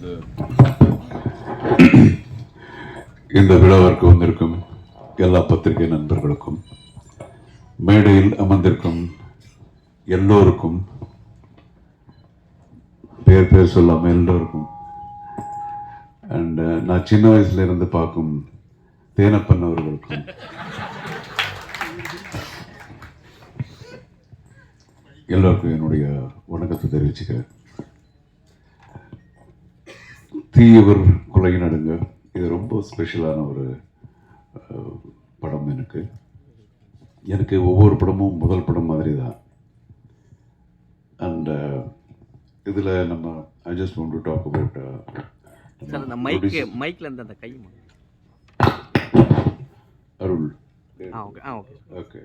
இந்த இந்த விழாவிற்கு வந்திருக்கும் எல்லா பத்திரிகை நண்பர்களுக்கும் மேடையில் அமர்ந்திருக்கும் எல்லோருக்கும் பேர் பேர் சொல்லாமல் எல்லோருக்கும் அண்ட் uh, நான் சின்ன வயசுல இருந்து பார்க்கும் தேனப்பன் அவர்களுக்கும் எல்லோருக்கும் என்னுடைய வணக்கத்தை தெரிவிச்சுக்கிறேன். தீயவர் கொலை நடுங்க. இது ரொம்ப ஸ்பெஷலான ஒரு படம் எனக்கு. எனக்கு ஒவ்வொரு படமும் முதல் படம் மாதிரி தான் அண்ட் இதில் நம்ம I just want to talk about sir அந்த மைக்கு மைக்கில் இருந்து அந்த கை. அருள். ஆ okay okay okay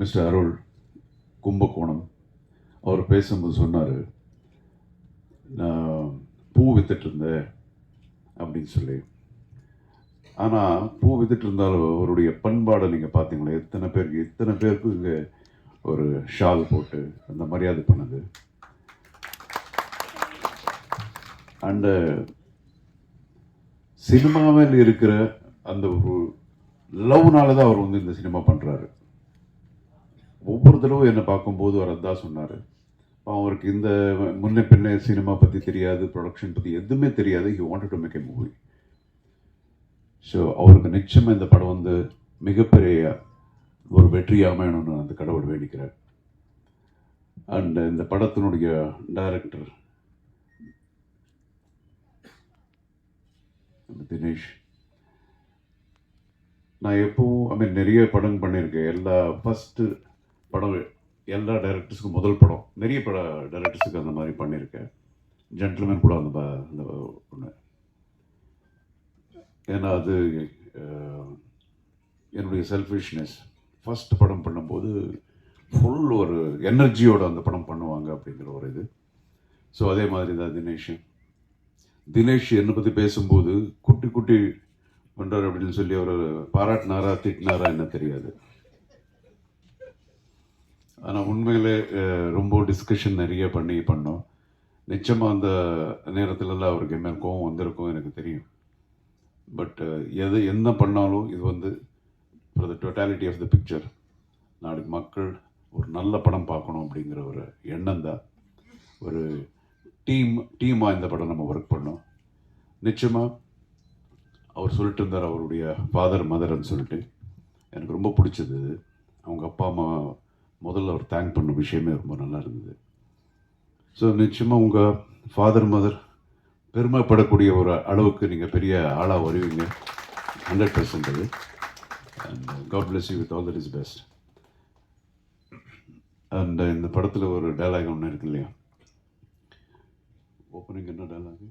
mister Arul Kumbakonam. அவர் பேசும்போது சொன்னார் நான் வித்துட்டு இருந்தேன் அப்படின்னு சொல்லி. ஆனால் பூ வித்துட்டு இருந்தாலும் அவருடைய பண்பாடை நீங்கள் பார்த்தீங்களா எத்தனை பேருக்கு எத்தனை பேருக்கு இங்கே ஒரு ஷால் போட்டு அந்த மரியாதை பண்ணுது. அண்டு சினிமாவில் இருக்கிற அந்த ஒரு லவ்னால தான் அவர் வந்து இந்த சினிமா பண்ணுறாரு ஒவ்வொரு தடவை என்னை பார்க்கும்போது அவர் அதான் சொன்னார். அவருக்கு இந்த முன்ன பின்ன சினிமா பற்றி தெரியாது ப்ரொடக்ஷன் பற்றி எதுவுமே தெரியாது. He wanted to make a movie so அவருக்கு நிச்சயமாக இந்த படம் வந்து மிகப்பெரிய ஒரு வெற்றி அமையணும்னு அந்த கடவுள் வேண்டிக்கிறார். அண்ட் இந்த படத்தினுடைய டைரக்டர் தினேஷ். நான் எப்பவும் ஐ மீன் நிறைய படம் பண்ணியிருக்கேன். எல்லா ஃபஸ்ட்டு படம் எல்லா டைரக்டர்ஸுக்கும் முதல் படம் நிறைய பட டைரக்டர்ஸுக்கு அந்த மாதிரி பண்ணியிருக்கேன். ஜென்டில்மேன் கூட அந்த அந்த ஒன்று ஏன்னா அது என்னுடைய செல்ஃபிஷ்னஸ் ஃபஸ்ட் படம் பண்ணும்போது ஃபுல் ஒரு எனர்ஜியோட அந்த படம் பண்ணுவாங்க அப்படிங்கிற ஒரு இது. ஸோ அதே மாதிரி தான் தினேஷ். தினேஷ் என்னை பற்றி பேசும்போது குட்டி குட்டி பண்ணுறார் அப்படின்னு சொல்லி அவர் பாராட்டினாரா திட்டினாரா என்ன தெரியாது. ஆனால் உண்மையிலே ரொம்ப டிஸ்கஷன் நிறைய பண்ணி பண்ணோம். நிச்சயமாக அந்த நேரத்துலலாம் அவருக்கு என்ன கோவம் வந்திருக்கும் எனக்கு தெரியும். பட் எது என்ன பண்ணாலும் இது வந்து for the totality of the picture நாளைக்கு மக்கள் ஒரு நல்ல படம் பார்க்கணும் அப்படிங்கிற ஒரு எண்ணம் தான். ஒரு டீம் டீமாக இந்த படம் நம்ம ஒர்க் பண்ணோம். நிச்சயமாக அவர் சொல்லிட்டு இருந்தார் அவருடைய ஃபாதர் மதர்ன்னு சொல்லிட்டு. எனக்கு ரொம்ப பிடிச்சது அவங்க அப்பா அம்மா முதல்ல அவர் தேங்க் பண்ண விஷயமே ரொம்ப நல்லா இருந்தது. ஸோ நிச்சயமாக உங்கள் ஃபாதர் மதர் பெருமைப்படக்கூடிய ஒரு அளவுக்கு நீங்கள் பெரிய ஆளாக வருவீங்க. ஹண்ட்ரட் பர்சன்ட் அது. And God bless you with all that is best and இந்த படத்தில் ஒரு டைலாக் ஒன்று இருக்கு இல்லையா? ஓப்பனிங் என்ன டைலாக்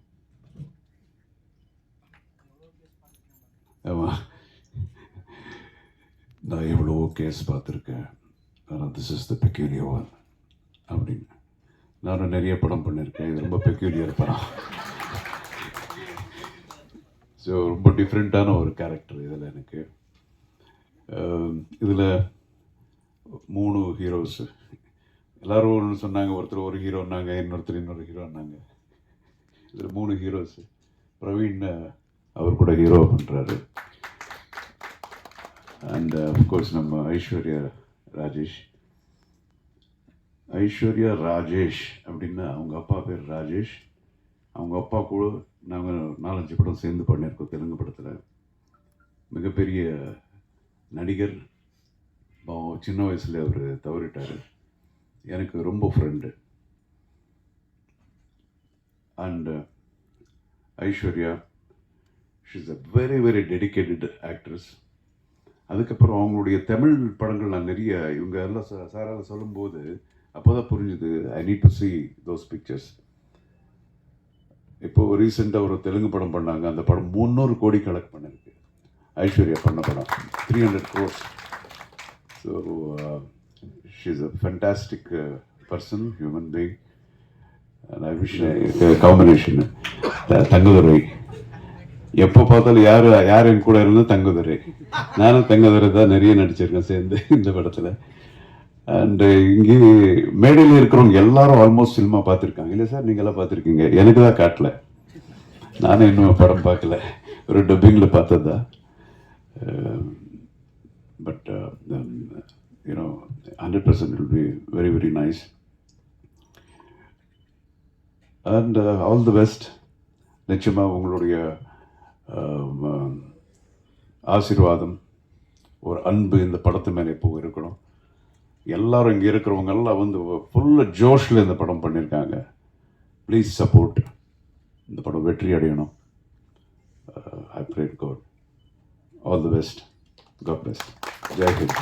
ஆமாம் நான் எவ்வளோ கேஸ் பார்த்துருக்கேன். ஆனால் this is the peculiar one அப்படின்னு. நானும் நிறைய படம் பண்ணியிருக்கேன் இது ரொம்ப பெக்யூலியர் படம். ஸோ ரொம்ப டிஃப்ரெண்ட்டான ஒரு கேரக்டர் இதில் எனக்கு. Um, இதில் மூணு ஹீரோஸ் எல்லோரும் ஒன்று சொன்னாங்க ஒருத்தர் ஒரு ஹீரோன்னாங்க இன்னொருத்தர் இன்னொரு ஹீரோன்னாங்க இதில் மூணு ஹீரோஸ் பிரவீன் அவர் கூட ஹீரோ பண்ணுறாரு அண்ட் அஃப்கோர்ஸ் நம்ம ஐஸ்வர்யா ராஜேஷ். ஐஸ்வர்யா ராஜேஷ் அப்படின்னா அவங்க அப்பா பேர் ராஜேஷ். அவங்க அப்பா கூட நாங்கள் நாலஞ்சு படம் சேர்ந்து பண்ணியிருக்கோம் தெலுங்கு படத்தில். மிகப்பெரிய நடிகர் பாவம் சின்ன வயசில் அவர் தவறிட்டார். எனக்கு ரொம்ப friend and Aishwarya she's a very very dedicated actress அதுக்கப்புறம் அவங்களுடைய தமிழ் படங்கள் நான் நிறைய இவங்க எல்லாம் ச- சொல்லும்போது அப்போ தான் புரிஞ்சுது I need to see those pictures இப்போ ரீசெண்டாக ஒரு தெலுங்கு படம் பண்ணாங்க அந்த படம் முந்நூறு கோடி கலெக்ட் பண்ணிருக்கு. ஐஸ்வர்யா பண்ண படம் three hundred crores so she's a fantastic person human being combination Thangadurai எப்போ பார்த்தாலும் யார் யார் என் கூட இருந்தால் தங்குதுரை. நானும் தங்குதுரை தான் நிறைய நடிச்சிருக்கேன் சேர்ந்து இந்த படத்தில். அண்டு இங்கே மேடையில் இருக்கிறவங்க எல்லாரும் ஆல்மோஸ்ட் சினிமா பார்த்துருக்காங்க. இல்லை சார் நீங்களாம் பார்த்துருக்கீங்க. எனக்கு தான் காட்டல. நானும் இன்னும் படம் பார்க்கல. ஒரு டப்பிங்கில் பார்த்தது தான். But you know hundred percent will be very very nice and all the best நிச்சயமாக உங்களுடைய ஆசீர்வாதம் ஒரு அன்பு இந்த படத்து மேலே இப்போ இருக்கணும். எல்லாரும் இங்கே இருக்கிறவங்கெல்லாம் வந்து ஃபுல்லாக ஜோஷில் இந்த படம் பண்ணியிருக்காங்க ப்ளீஸ் சப்போர்ட் இந்த படம் வெற்றி அடையணும். I prayed God all the best God best Jai Hind